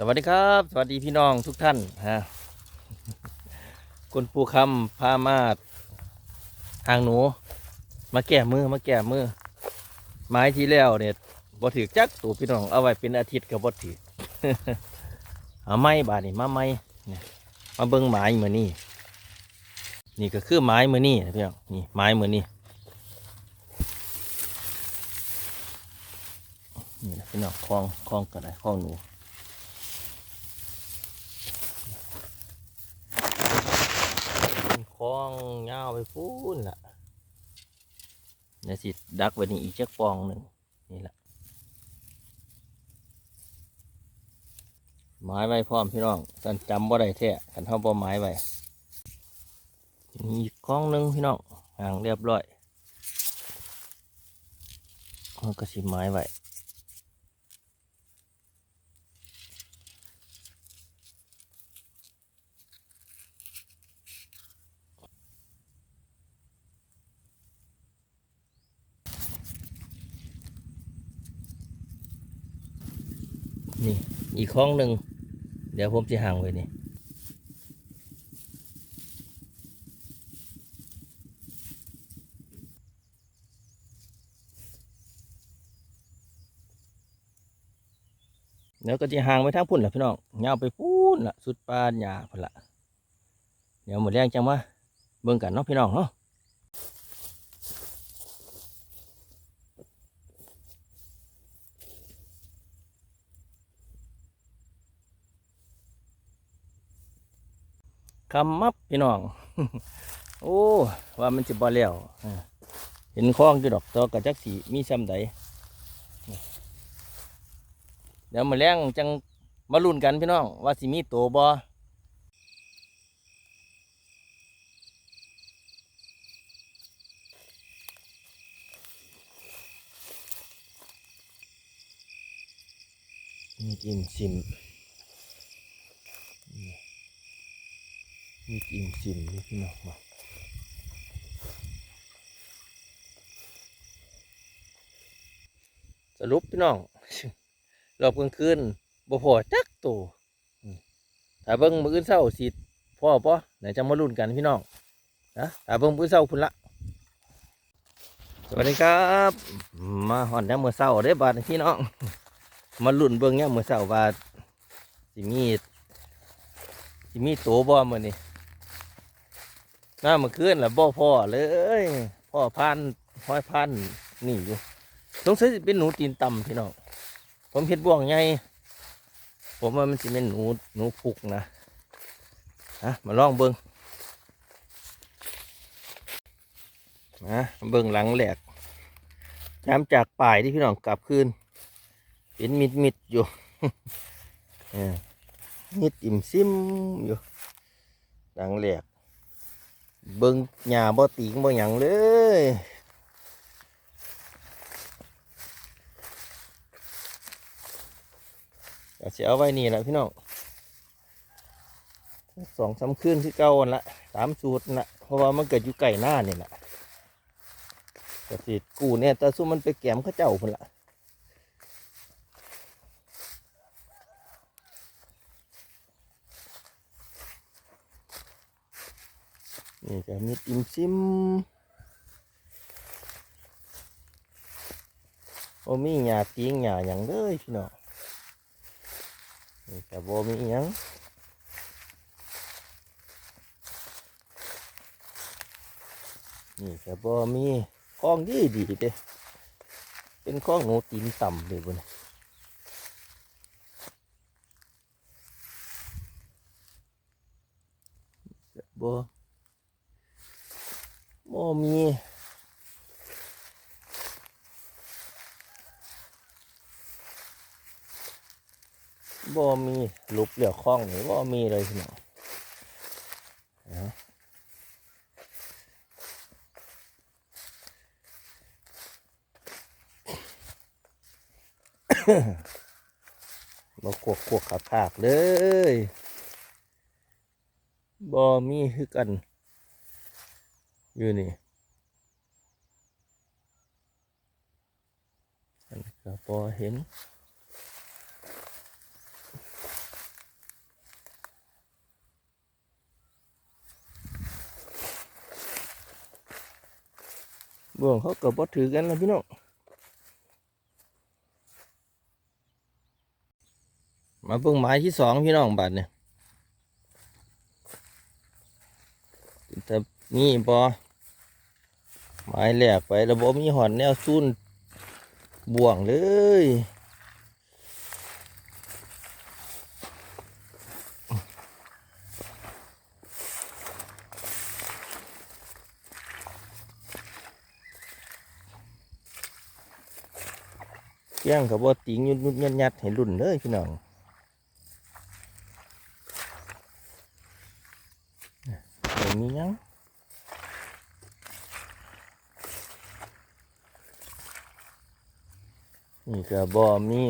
สวัสดีครับ สวัสดีพี่น้องทุกท่านฮะคุณปูคำพามาดทางหนู มาแก้มือมาแก้มือ ไม้ที่แล้วเนี่ยบ่ถือจักตัวพี่น้องเอาไว้เป็นอาทิตย์กับบ่ถือเอาไม้บาดนี่มาไม้เนี่ยมาเบิ้งไม้มือนี่นี่ก็คือไม้มือนี่นะพี่น้องนี่ไม้มือนี่นี่นะพี่น้องคลองคลองกระไดคลองหนู คล้องยาวไปพูนล่ะเดี๋ยวสิดักไว้นี่อีกจักฟองหนึ่งนี่แหละไม้ไว้พร้อมพี่น้องสันจำบ่ได้แท้กันเท่าบ่ไม้ไว้มีกคล้องหนึ่งพี่น้องห่างเรียบร้อยมันก็สิไม้ไว้ นี่อีกคล้องหนึ่งเดี๋ยวผมจะห่างไว้นี่เดี๋ยวก็จะห่างไว้ทั้งพุ่นแหละพี่น้องเงาไปพุ่นละสุดปานหยาพุ่นละเดี๋ยวหมดแรงจังวะเบิ่งกันเนาะพี่น้องเนาะ คำมับพี่น้อง โอ้ ว่ามันจะบ่แล้วเห็นคลองอยู่ดอกตัวกระจักสีมีซ้ำใดนี่เดี๋ยวมาแรงจังมาลุ้นกันพี่น้อง ว่าสิมีตัวบ่มีกินซิม มีอิ่มสิมนี่พี่น้องมาสรุปพี่น้องรอบกลางคืนบ่พอจักตัวถ้าเบิ่งมื้ออื่นเช้าสิพ่อป่ไหนจะมาลุ้นกันพี่น้องนะถ้าเบิ่งมื้อเช้าพุ่นละสวัสดีครับ มาหอนแน้มื้อเช้าได้บาดนี้พี่น้อง มาลุ้นเบิ่งเนี่ยมื้อเช้าว่าสิมีสิมีโตบ่มื้อนี้ หน้ามาขึ้นแล้วบ่พ่อเลยพ่อพันห้อยพันนี่อยู่สงสัยสิเป็นหนูตีนต่ำพี่น้องผมเห็ดบ่วงไงผมว่ามันจะเป็นหนูหนูพุกนะฮะมาลองเบิ้งนะเบิ้งหลังแหลกย้ำจากป่ายที่พี่น้องกลับคืนเป็นมิดมิดอยู่เออมิดอิ่มซิมอยู่หลังแหลก เบิ่งหญ้าบ่ติงบ่หยังเลยก็สิเอาไว้นี่แหละพี่น้องสองสามคืนที่เก่าหั่นละตามสูตรนะเพราะว่ามันเกิดอยู่ไก่หน้านี่แหละก็สิกูเนี่ยแต่สู้มันไปแกมข้าเจ้าพุ่นละ นี่ก็มีอิมซิมโอ้มีหญ้าติงหญ้าหยังเลยพี่น้องนี่ก็บ่มีหยังนี่ก็บ่มีคล้องดีดีเด้เป็นคล้องหนูตีนต่ำเลยบนบ่บ่ มี บ่มีลุบเหลียวคล้องนี่บ่มีเลยพี่น้องบ่กวกกวกขาผากเลยบ่มีคือกัน อยู่นี่อันก็พอเห็นบ่วงเขาเก็บ่ถือกันแล้วพี่น้องมาเพิ่งหมายที่สองพี่น้องบัดเนี่ยแต่นี่บอ ไม้แหลกไปแล้วบ่มีหอนแนวซุนบ่วงเลยเกี้ยงกับบ่ติงยุดยุดยัดยัดให้รุ่นเลยพี่น้องเดี๋ยว นี้ยังนี่ก็บ่มี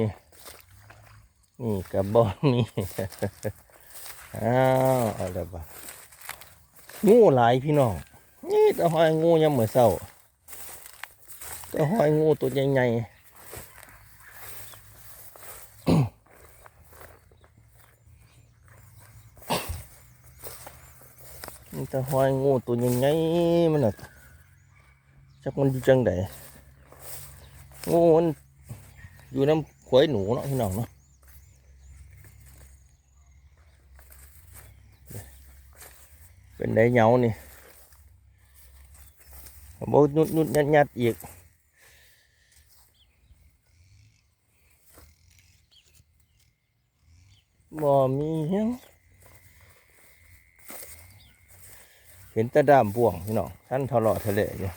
นี่ก็บ่มีอ้าวเอาละบ่งูหลายพี่น้องนี่แตะหอยงูยังเหมือนเศร้าแตะหอยงูตัวใหญ่ๆมันจะหอยงูตัวใหญ่ๆมันน่ะจักมันอยู่จังไดงูมัน อยู่น้ำขวายหนูเนาะพี่น้องเนาะเป็นไดเหงานี่โบนุดนุดยัดยัดอีกบ่มีหยังเห็นแตะดามบ่วงพี่น้องท่านทะเลาะทะเลอยู่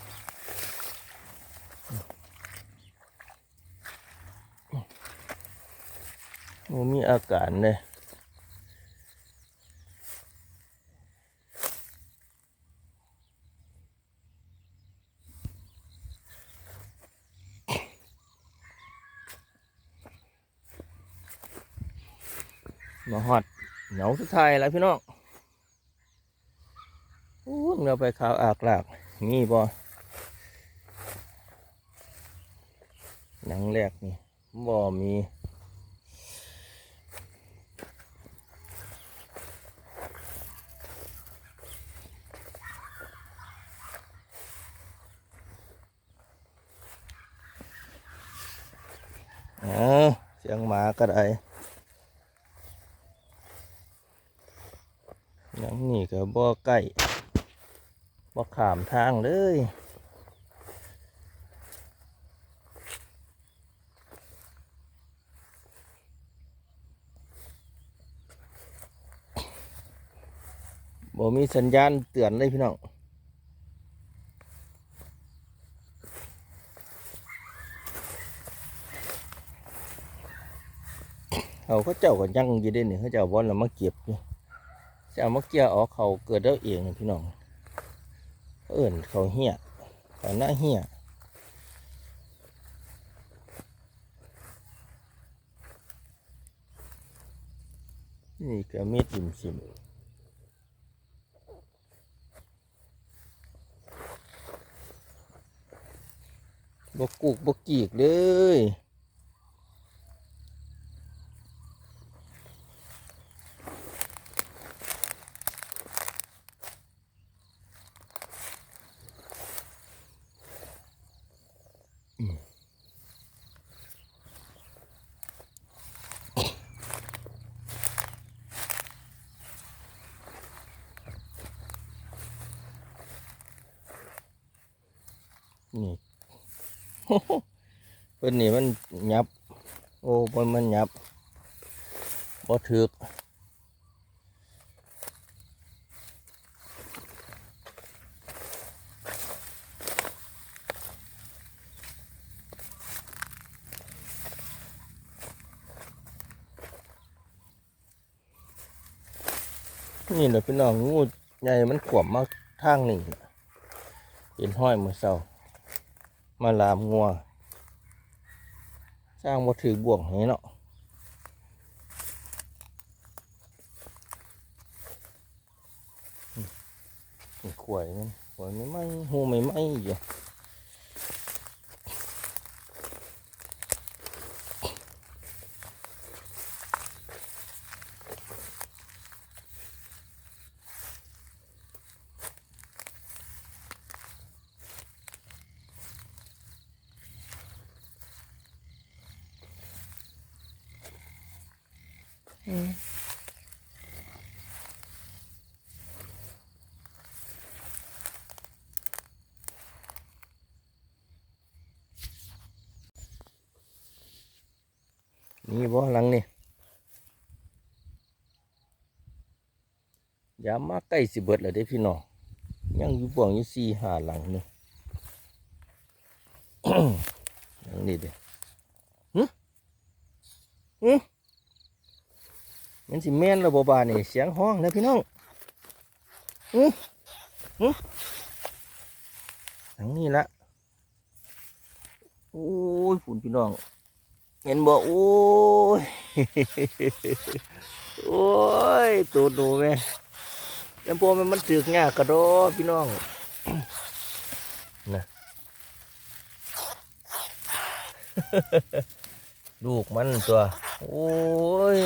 โอ้มีอาการเลยมาหอดเหนาสุดท้ายแล้วพี่น้องโอ้เราไปขาวอากหลากมีบ่หนังแรกนี่บ่มี อ๋อเสียงหมาก็ได้หนังนี่ก็บ่ใกล้บ่ขามทางเลยบ่มีสัญญาณเตือนเลยพี่น้อง เขาก็เจ้าก็ยังยู่เด้นี่เขาเจ้าบอลแล้วมาเก็บอยู่จะเอามาเกี่ยวออกเขาเกิดได้เองพี่น้องเอิ่นเขาเหี้ยเขาหน้าเหี้ยนี่ก็มีดอิ่มสิมบกุกบกีกเลย นี่ เพิ่นนี่มันหยับ โอ้มันมันหยับบ่ถึกนี่แหละพี่น้องงูใหญ่มันขวมมากทางนี่เห็นห้อยมือเศร้า มาลามงัว สร้างบ่ถือบ่วงให้เนาะนี่ขวายมันขวายไม่ไหมหูไม่ไหมอยู่ นี่บ่หลังนี่ยามาใกล้สิเบิดแล้วเด้พี่น้องยังอยู่บ่วงอยู่สี่ห้าหลังนี่หลังนี่เด้หึหึ มันสิแม่นระบบานี่เสียงห้องนะพี่น้องหึหึหลังนี้ละโอ้ยฝุ่นพี่น้อง เห็นบ่โอ้ยโอ้ยตัวหนูแม่ยังพวมันมันสึกยากกระโดดพี่น้องนะลูกมันตัว โอ้ย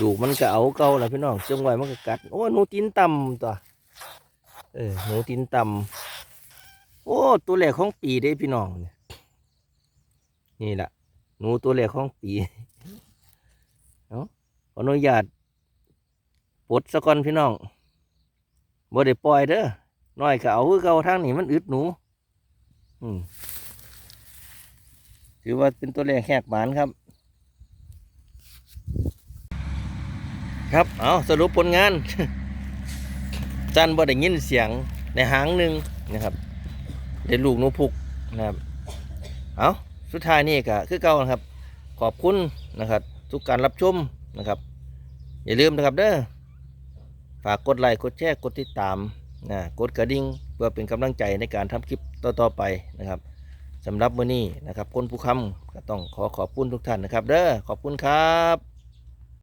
ลูมันก็เอาเก่าแล้วพี่น้องจังไว้มันก็กัด โอ้หนูตีนต่ำตัวเออหนูตีนต่ำโอ้ตัวแรกของปีได้พี่น้องเนี่ยนี่แหละหนูตัวแรกของปีเอาขออนุญาตปลดสะก่อนพี่น้องบ่ได้ปล่อยเด้อน้อยก็เอาคือเก่าทางนี้มันอึดหนู อืมถือว่าเป็นตัวแรกแหกหมานครับ ครับเอาสรุปผลงาน จันบ่ได้ยินเสียงในหางหนึ่งนะครับได้ลูกนูพุกนะครับเอาสุดท้ายนี่ก็คือเก่านะครับ ขอบคุณนะครับ ทุกการรับชมนะครับ อย่าลืมนะครับเด้อฝากกดไลค์กดแชร์กดติดตามนะกดกระดิ่งเพื่อเป็นกำลังใจในการทำคลิปต่อๆไปนะครับสำหรับมื้อนี้นะครับคนผู้คำก็ต้องขอขอบคุณทุกท่านนะครับ เด้อขอบคุณครับ